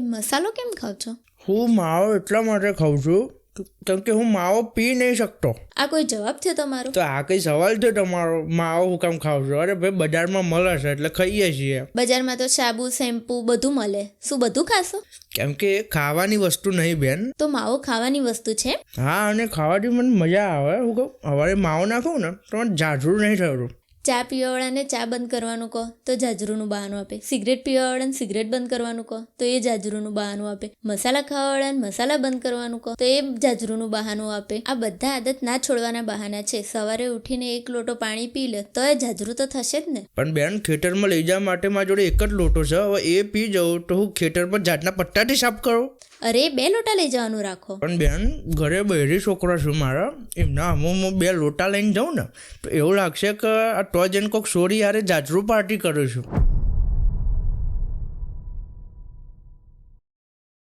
મસાલો કેમ ખાવ છો? હું માવો એટલા માટે ખાઉં છું કેમ કે હું માવો પી નહીં શકતો. આ કોઈ જવાબ છે તમારો? તો આ કઈ સવાલ છે તમારો? માવો હું કામ ખાવ છો? અરે ભાઈ બજારમાં મળે છે એટલે ખાઈએ છીએ. બજારમાં તો સાબુ શેમ્પુ બધું મળે. શું બધું ખાશો? કેમ કે ખાવાની વસ્તુ નહીં બેન. તો માવો ખાવાની વસ્તુ છે? હા અને ખાવાથી મને મજા આવે. હું કહું હવે માવો નાખું ને તો મને જાજરું નહીં થયું ચા પીવાવાળાને ચા બંધ કરવાનું કહો તો જાજરૂનું બહાનું આપે. સિગરેટ પીવાવાળાને સિગરેટ બંધ કરવાનું કહો તો એ જાજરૂનું બહાનું આપે. મસાલા ખાવાવાળાને મસાલા બંધ કરવાનું કહો તો એ જાજરૂનું બહાનું આપે. આ બધા આદત ના છોડવાના બહાના છે. સવારે ઉઠીને એક લોટો પાણી પી લે તો એ જાજરૂ તો થશે જ ને. પણ બેન ખેતરમાં લઈ જવા માટે મારા જોડે એક જ લોટો છે. હવે એ પી જાઉં તો હું ખેતર પર જાતના પટ્ટાથી સાફ કરું? અરે બે લોટા લઈ જવાનું રાખો. પણ બેન ઘરે બહેરી છોકરા છું મારા એમના અમુક હું બે લોટા લઈને જાઉં ને તો એવું લાગશે કે આ તો જઈને કોક સોરી યારે જાજરું પાર્ટી કરું છું.